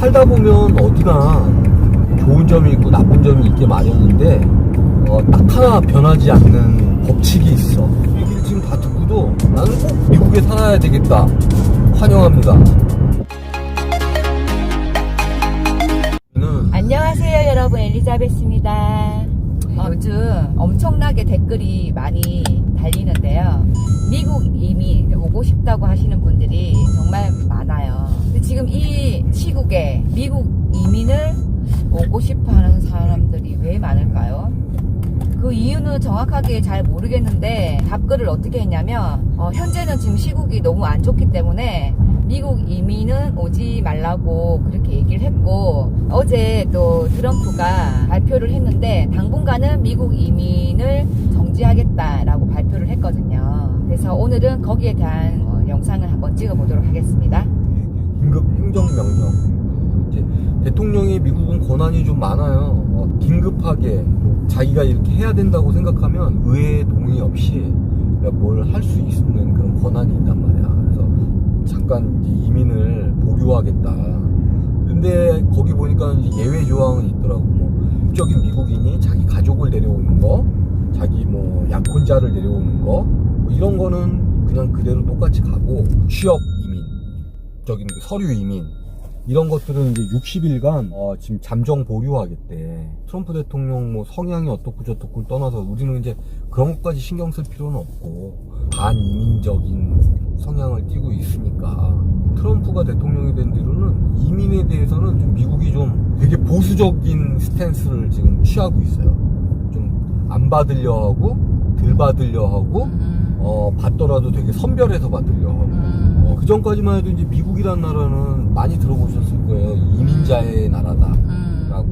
살다 보면 어디나 좋은 점이 있고 나쁜 점이 있게 마련인데 어, 딱 하나 변하지 않는 법칙이 있어. 이 얘기를 지금 다 듣고도 나는 꼭 미국에 살아야 되겠다. 환영합니다. 안녕하세요 여러분 엘리자베스입니다 어, 요즘 엄청나게 댓글이 많이 달리는데요 미국 이민 오고 싶다고 하시는 분들이 정말 많아요 근데 지금 이 시국에 미국 이민을 오고 싶어 하는 사람들이 왜 많을까요? 그 이유는 정확하게 잘 모르겠는데 답글을 어떻게 했냐면 어, 현재는 지금 시국이 너무 안 좋기 때문에 미국 이민은 오지 말라고 그렇게 얘기를 했고 어제 또 트럼프가 발표를 했는데 당분간은 미국 이민을 정지하겠다라고 발표를 했거든요. 그래서 오늘은 거기에 대한 어, 영상을 한번 찍어보도록 하겠습니다. 긴급 행정명령. 대통령이 미국은 권한이 좀 많아요. 어, 긴급하게 자기가 이렇게 해야 된다고 생각하면 의회 동의 없이 뭘 할 수 있는 그런 권한이 있단 말이야. 그래서 잠깐 이민을 보류하겠다. 근데 거기 보니까 예외 조항은 있더라고. 뭐 국적인 미국인이 자기 가족을 데려오는 거, 자기 뭐 약혼자를 데려오는 거, 뭐 이런 거는 그냥 그대로 똑같이 가고 취업 이민, 적인 그 서류 이민 이런 것들은 이제 60일간 어, 지금 잠정 보류하겠대. 트럼프 대통령 뭐 성향이 어떻고 저떻고 떠나서 우리는 이제 그런 것까지 신경 쓸 필요는 없고 반이민적인 성향을 띠고 있으니까 트럼프가 대통령이 된 뒤로는 이민에 대해서는 좀 미국이 좀 되게 보수적인 스탠스를 지금 취하고 있어요. 좀 안 받으려 하고 덜 받으려 하고 어, 받더라도 되게 선별해서 받으려 하고 어, 그 전까지만 해도 이제 미국이란 나라는 많이 들어보셨을 거예요. 이민자의 나라다라고.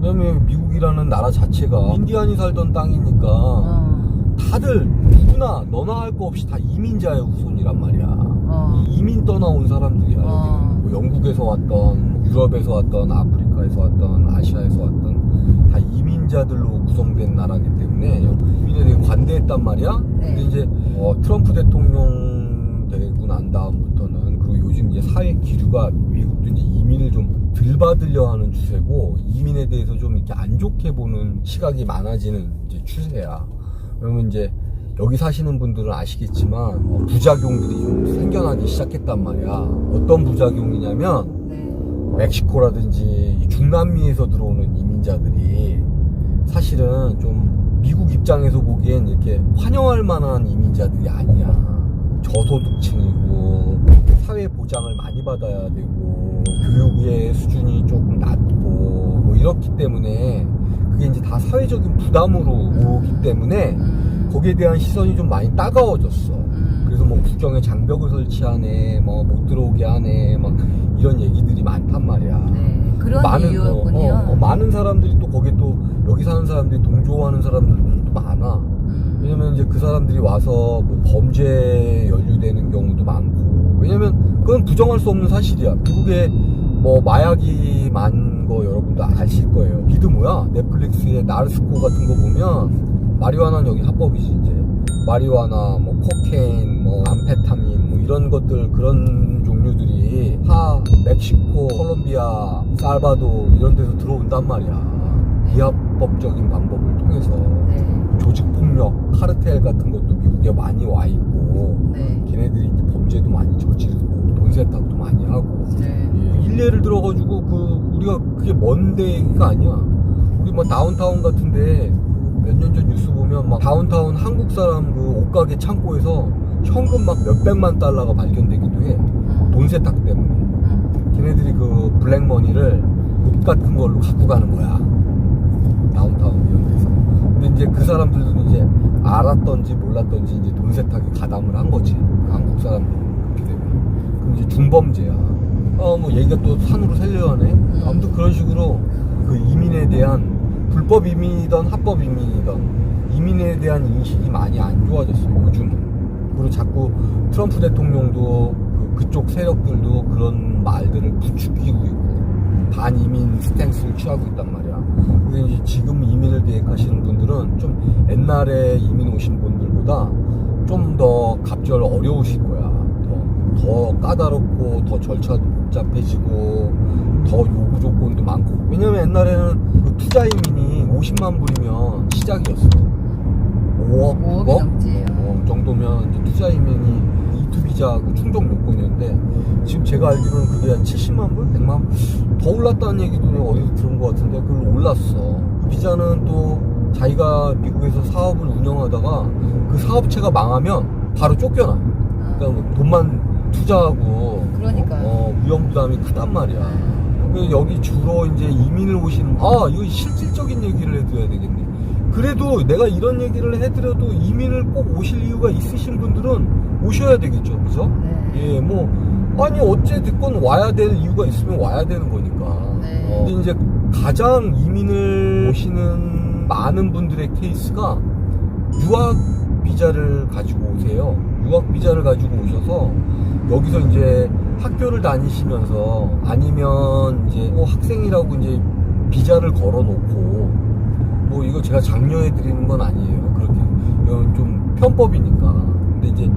왜냐면 미국이라는 나라 자체가 인디안이 살던 땅이니까 어, 다들 누구나 너나 할 거 없이 다 이민자의 후손이란 말이야. 어. 이 이민 떠나온 사람들이야. 어. 뭐 영국에서 왔던, 뭐 유럽에서 왔던, 아프리카에서 왔던, 아시아에서 왔던 다 이민자들로 구성된 나라기 때문에 이민에 되게 관대했단 말이야. 네. 근데 이제 어, 트럼프 대통령 되고 난 다음부터는 그리고 요즘 이제 사회 기류가 미국도 이제 이민을 좀 덜 받으려 하는 추세고 이민에 대해서 좀 이렇게 안 좋게 보는 시각이 많아지는 이제 추세야. 그러면 이제 여기 사시는 분들은 아시겠지만 어, 부작용들이 좀 생겨나기 시작했단 말이야. 어떤 부작용이냐면 네. 멕시코라든지 이 중남미에서 들어오는 이민자들이 사실은 좀 미국 입장에서 보기엔 이렇게 환영할 만한 이민자들이 아니야. 저소득층이고 사회 보장을 많이 받아야 되고 교육의 수준이 조금 낮고 뭐 이렇기 때문에 그게 이제 다 사회적인 부담으로 오기 때문에 음, 거기에 대한 시선이 좀 많이 따가워졌어. 음. 그래서 뭐 국경에 장벽을 설치하네, 뭐 못 들어오게 하네, 막 이런 얘기들이 많단 말이야. 네, 그런 많은 이유였군요. 어, 어, 어, 많은 사람들이 또 거기 또 여기 사는 사람들이 동조하는 사람들도 많아. 음. 왜냐면 이제 그 사람들이 와서 뭐 범죄에 연루되는 경우도 많고. 왜냐면 그건 부정할 수 없는 사실이야. 미국에 뭐 마약이 많은 거 여러분도 아실 거예요. 미드 뭐야? 넷플릭스에 나르스코 같은 거 보면 마리화나는 여기 합법이지 이제. 마리화나 뭐 코케인, 뭐 암페타민 뭐 이런 것들 그런 종류들이 다 멕시코, 콜롬비아, 살바도 이런 데서 들어온단 말이야. 비합법적인 방법을 통해서 네. 조직 폭력, 카르텔 같은 것도 미국에 많이 와 있고 네. 걔네들이 이제 범죄도 많이 저지르고 돈 세탁도 많이 하고 네. 예, 일례를 들어가지고 그 우리가 그게 먼 데가 아니야. 우리 뭐 다운타운 같은데 몇 년 전 뉴스 보면 막 다운타운 한국 사람 그 옷가게 창고에서 현금 막 몇백만 달러가 발견되기도 해. 돈 세탁 때문에. 음. 걔네들이 그 블랙머니를 옷 같은 걸로 갖고 가는 거야. 다운타운 이런 데서. 근데 이제 그 사람들도 이제 알았던지 몰랐던지 이제 돈 세탁에 가담을 한 거지. 한국 사람들이 그렇게 되면. 그럼 이제 중범죄야. 어, 뭐 얘기가 또 산으로 살려 하네. 아무튼 그런 식으로 그 이민에 대한 불법 이민이든 합법 이민이든 이민에 대한 인식이 많이 안 좋아졌어, 요즘은. 그리고 자꾸 트럼프 대통령도 그, 그쪽 세력들도 그런 말들을 부추기고 있고 반이민 스탠스를 취하고 있단 말이야. 그 이제 지금 이민을 계획하시는 분들은 좀 옛날에 이민 오신 분들보다 좀 더 갑절 어려우실 거야. 더, 더 까다롭고 더 절차 복잡해지고 더 요구 조건도 많고 왜냐면 옛날에는 그 투자 이민이 50만 불이면 시작이었어 5억 5억이 9억 넘지. 어, 정도면 이제 투자 이민이 이투 비자 그 충족 요건이었는데 지금 제가 알기로는 그게 한 70만 불, 100만 불? 더 올랐다는 얘기도 어디서 들은 것 같은데 그걸 올랐어. 그 비자는 또 자기가 미국에서 사업을 운영하다가 그 사업체가 망하면 바로 쫓겨나. 그러니까 뭐 돈만 투자하고 그러니까요. 어, 위험 부담이 크단 말이야. 그 여기 주로 이제 이민을 오시는 아 이거 실질적인 얘기를 해드려야 되겠네. 그래도 내가 이런 얘기를 해드려도 이민을 꼭 오실 이유가 있으신 분들은 오셔야 되겠죠, 그죠? 네. 예, 뭐 아니 어째 됐건 와야 될 이유가 있으면 와야 되는 거니까. 네. 어, 근데 이제 가장 이민을 오시는 많은 분들의 케이스가 유학 비자를 가지고 오세요. 유학 비자를 가지고 오셔서 여기서 이제 학교를 다니시면서 아니면 이제 뭐 학생이라고 이제 비자를 걸어놓고 뭐 이거 제가 장려해 드리는 건 아니에요. 그렇게 좀 편법이니까. 근데 이제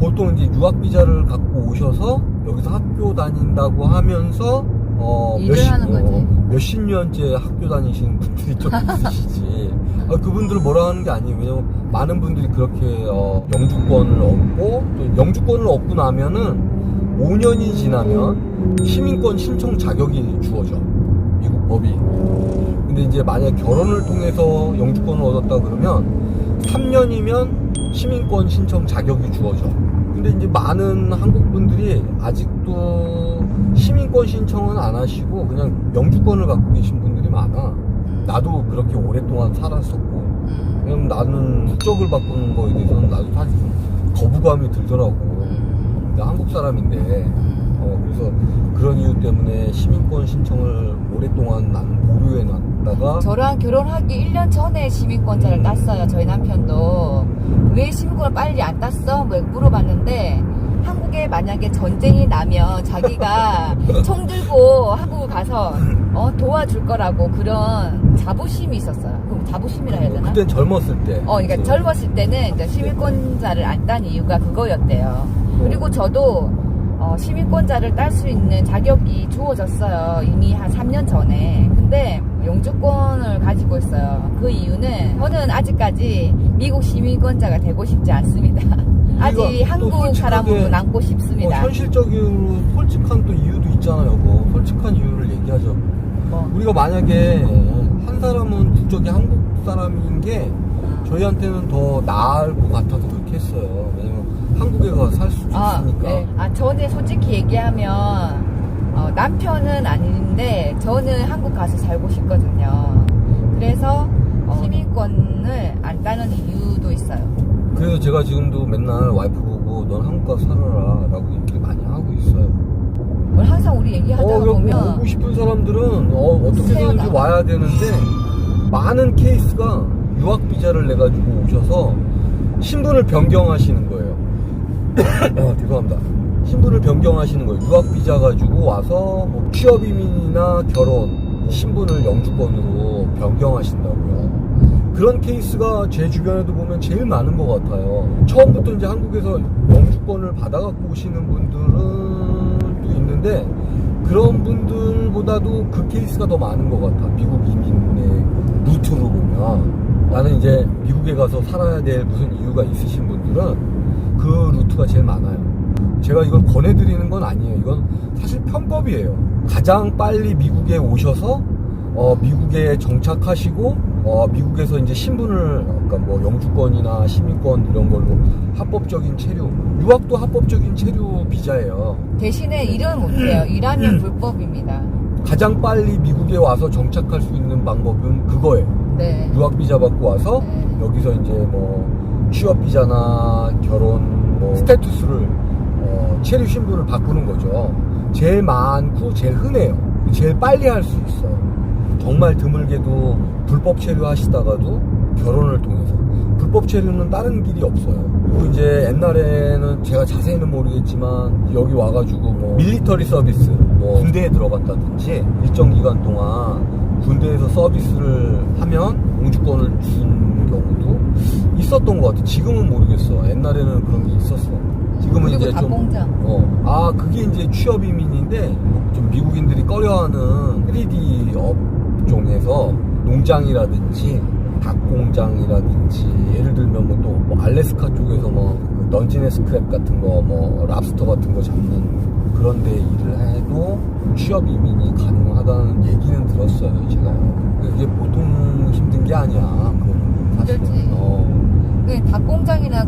보통 이제 유학 비자를 갖고 오셔서 여기서 학교 다닌다고 하면서 어, 일을 몇십 하는 거지. 몇십 년째 학교 다니시는 분들이 좀 있으시지. 아, 그분들을 뭐라 하는 게 아니에요. 왜냐면 많은 분들이 그렇게 어, 영주권을 얻고 또 영주권을 얻고 나면은 5년이 지나면 시민권 신청 자격이 주어져. 미국 법이. 근데 이제 만약 결혼을 통해서 영주권을 얻었다 그러면 3년이면 시민권 신청 자격이 주어져. 근데 이제 많은 한국 분들이 아직도 시민권 신청은 안 하시고 그냥 영주권을 갖고 계신 분들이 많아. 나도 그렇게 오랫동안 살았었고. 음. 왜냐면 나는 국적을 바꾸는 거에 대해서는 나도 사실 좀 거부감이 들더라고. 음. 나 한국 사람인데. 음. 어, 그래서 그런 이유 때문에 시민권 신청을 오랫동안 난 보류해 놨다가 저랑 결혼하기 1년 전에 시민권자를 음. 땄어요. 저희 남편도. 왜 시민권을 빨리 안 땄어? 뭐 물어봤는데 한국에 만약에 전쟁이 나면 자기가 총 들고 한국 가서 어, 도와줄 거라고 그런 자부심이 있었어요. 그럼 자부심이라 해야 되나? 그땐 젊었을 때. 어, 그러니까? 젊었을 때는 이제 시민권자를 안 딴 이유가 그거였대요. 그리고 저도 어, 시민권자를 딸 수 있는 자격이 주어졌어요. 이미 한 3년 전에. 근데 영주권을 가지고 있어요. 그 이유는 저는 아직까지 미국 시민권자가 되고 싶지 않습니다. 아직 한국 사람으로 남고 어, 싶습니다. 현실적으로 솔직한 또 이유도 있잖아요. 뭐 솔직한 이유를 얘기하죠. 뭐, 우리가 만약에 한 사람은 국적이 한국 사람인 게 저희한테는 더 나을 것 같아서 그렇게 했어요. 왜냐면 한국에 가서 살수 아, 있으니까. 네. 아, 저는 솔직히 얘기하면, 어, 남편은 아닌데, 저는 한국 가서 살고 싶거든요. 그래서, 어, 시민권을 안 따는 이유도 있어요. 그래서 제가 지금도 맨날 와이프 보고 넌 한국 가서 살아라 라고 얘기를 많이 하고 있어요. 뭘 항상 우리 얘기하다가 어, 보면, 오고 싶은 사람들은 어, 어떻게든지. 와야 되는데 많은 케이스가 유학 비자를 내 가지고 오셔서 신분을 변경하시는 거예요. 어, 죄송합니다. 신분을 변경하시는 거예요. 유학 비자 가지고 와서 뭐 취업 이민이나 결혼 신분을 영주권으로 변경하신다고요. 그런 케이스가 제 주변에도 보면 제일 많은 것 같아요. 처음부터 이제 한국에서 영주권을 받아갖고 오시는 분들은 또 있는데 그런 분들보다도 그 케이스가 더 많은 것 같아. 미국 이민의 루트로 보면 나는 이제 미국에 가서 살아야 될 무슨 이유가 있으신 분들은 그 루트가 제일 많아요. 제가 이걸 권해드리는 건 아니에요. 이건 사실 편법이에요. 가장 빨리 미국에 오셔서 어, 미국에 정착하시고 어, 미국에서 이제 신분을 그러니까 뭐 영주권이나 시민권 이런 걸로 합법적인 체류, 유학도 합법적인 체류 비자예요. 대신에 일은 못해요. 음. 일하면 불법입니다. 가장 빨리 미국에 와서 정착할 수 있는 방법은 그거예요. 네. 유학 비자 받고 와서 네. 여기서 이제 뭐 취업 비자나 결혼 뭐 스테투스를 어, 체류 신분을 바꾸는 거죠. 제일 많고 제일 흔해요. 제일 빨리 할 수 있어요. 정말 드물게도 불법 체류하시다가도 결혼을 통해서 불법 체류는 다른 길이 없어요. 그리고 이제 옛날에는 제가 자세히는 모르겠지만 여기 와가지고 뭐 밀리터리 서비스 뭐 군대에 들어갔다든지 일정 기간 동안 군대에서 서비스를 하면 영주권을 준 경우도 있었던 것 같아. 지금은 모르겠어. 옛날에는 그런 게 있었어. 지금은 그리고 이제 좀 닭공장. 어, 아 그게 이제 취업 이민인데 좀 미국인들이 꺼려하는 3D 업종에서 농장이라든지 닭공장이라든지 예를 들면 뭐 또 뭐 알래스카 쪽에서 뭐그 던지네 스크랩 같은 거 뭐 랍스터 같은 거 잡는 그런 데 일을 해도 취업 이민이 가능하다는 얘기는 들었어요 제가요 그게 보통 힘든 게 아니야 그거는 사실은 힘들지. 어. 그 닭공장이나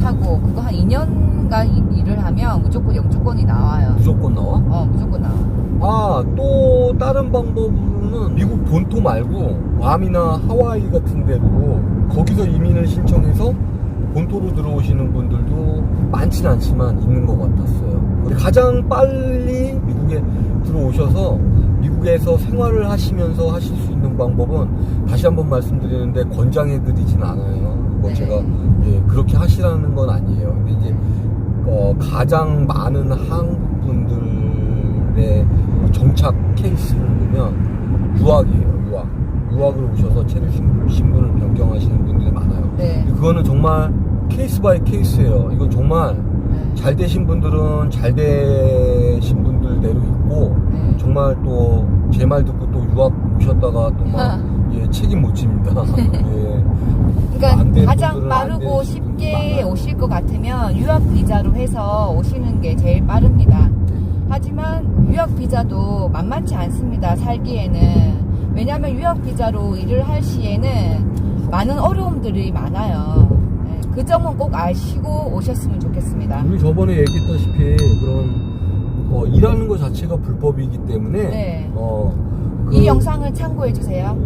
타고 그거 한 2년간 일을 하면 무조건 영주권이 나와요. 무조건 나와? 어, 무조건 나와. 아, 또 다른 방법으로는 미국 본토 말고 괌이나 하와이 같은 데로 거기서 이민을 신청해서 본토로 들어오시는 분들도 많진 않지만 있는 것 같았어요. 가장 빨리 미국에 들어오셔서 미국에서 생활을 하시면서 하실 수 있는 방법은 다시 한번 말씀드리는데 권장해드리진 않아요. 뭐 네. 제가 예, 그렇게 하시라는 건 아니에요. 근데 이제 어, 가장 많은 한국 분들의 정착 케이스를 보면 유학이에요, 유학. 유학을 오셔서 체류 신- 신분을 변경하시는 분들이 많아요. 네. 그거는 정말 케이스 바이 케이스예요. 이건 정말 네. 잘 되신 분들은 잘 되신 분들대로 있고 네. 정말 또 제 말 듣고 또 유학 오셨다가 또막 아. 예, 책임 못 집니다. 예. 안 그러니까 가장 빠르고 쉽게 많아요. 오실 것 같으면 유학 비자로 해서 오시는 게 제일 빠릅니다. 하지만 유학 비자도 만만치 않습니다. 살기에는 왜냐하면 유학 비자로 일을 할 시에는 많은 어려움들이 많아요. 네, 그 점은 꼭 아시고 오셨으면 좋겠습니다. 우리 저번에 얘기했다시피 그런 어, 일하는 것 자체가 불법이기 때문에 네. 어, 그, 이 영상을 참고해 주세요.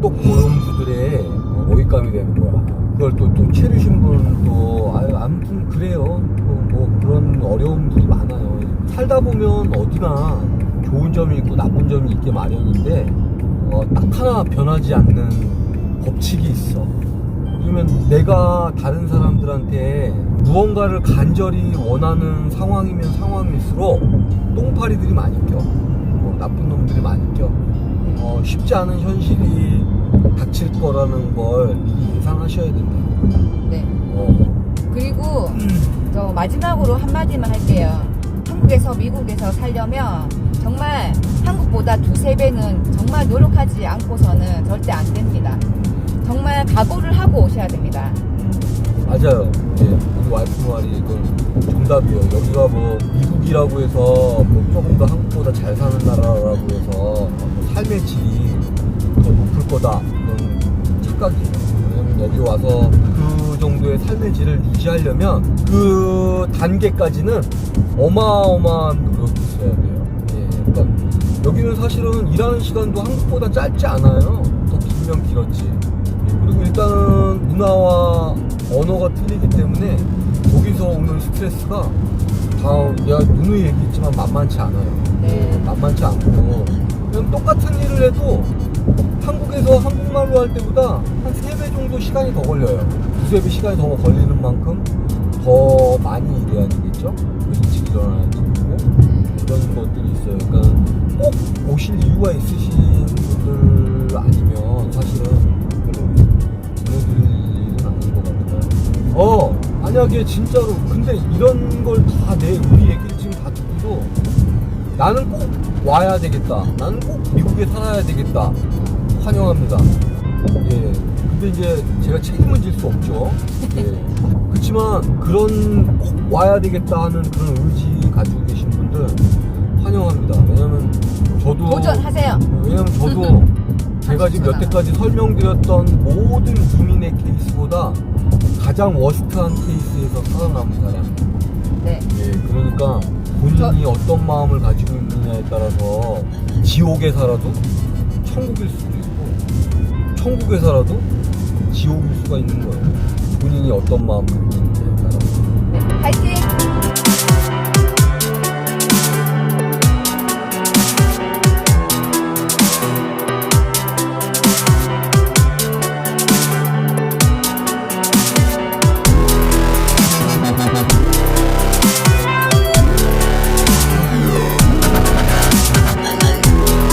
음, 악독 고용주들의 어, 먹잇감이 되는 거야. 그걸 또, 또 체류 신분도 아유, 아무튼 그래요. 뭐, 뭐 그런 어려움들이 많아요. 살다 보면 어디나 좋은 점이 있고 나쁜 점이 있게 마련인데 어, 딱 하나 변하지 않는 법칙이 있어. 그러면 내가 다른 사람들한테 무언가를 간절히 원하는 상황이면 상황일수록 똥파리들이 많이 껴. 뭐 나쁜 놈들이 많이 껴. 어, 쉽지 않은 현실이 닥칠 거라는 걸 미리 예상하셔야 된다. 네. 어, 그리고 저 마지막으로 한마디만 할게요. 한국에서 미국에서 살려면 정말 한국보다 두세 배는 정말 노력하지 않고서는 절대 안 됩니다. 정말 각오를 하고 오셔야 됩니다. 맞아요. 예, 우리 와이프 말이 이건 정답이에요. 여기가 뭐 미국이라고 해서 뭐 조금 더 한국보다 잘 사는 나라라고 해서 뭐 삶의 질이 더 높을 거다. 이건 착각이에요. 왜냐면 여기 와서 그 정도의 삶의 질을 유지하려면 그 단계까지는 어마어마한 노력이 있어야 돼요. 예, 그러니까 여기는 사실은 일하는 시간도 한국보다 짧지 않아요. 더 길면 길었지. 예, 그리고 일단은 문화와 언어가 틀리기 때문에 거기서 오는 스트레스가 다 내가 누누이 얘기했지만 만만치 않아요. 네. 만만치 않고 그냥 똑같은 일을 해도 한국에서 한국말로 할 때보다 한 3배 정도 시간이 더 걸려요. 두세 배 시간이 더 걸리는 만큼 더 많이 일해야 되겠죠? 일찍 일어나야 되고 이런 것들이 있어요. 그러니까 꼭 오실 이유가 있으신 분들 아니면 사실은 별로 일은 아닌 것 같아요. 어, 만약에 진짜로 근데 이런 걸 다 내 우리 얘기를 지금 다 듣고도 나는 꼭 와야 되겠다. 나는 꼭 미국에 살아야 되겠다. 환영합니다. 예. 근데 이제 제가 책임은 질 수 없죠. 예. 그렇지만 그런 꼭 와야 되겠다 하는 그런 의지 가지고 계신 분들 환영합니다. 왜냐면 저도 도전하세요. 왜냐면 저도 제가 지금 여태까지 설명드렸던 모든 국민의 케이스보다 가장 워스트한 케이스에서 살아남은 사람이에요. 네. 예, 그러니까 본인이 어떤 마음을 가지고 있느냐에 따라서 지옥에 살아도 천국일 수도 있고 천국에 살아도 지옥일 수가 있는 거예요. 본인이 어떤 마음을 갖고 있느냐에 따라서. 네. 파이팅!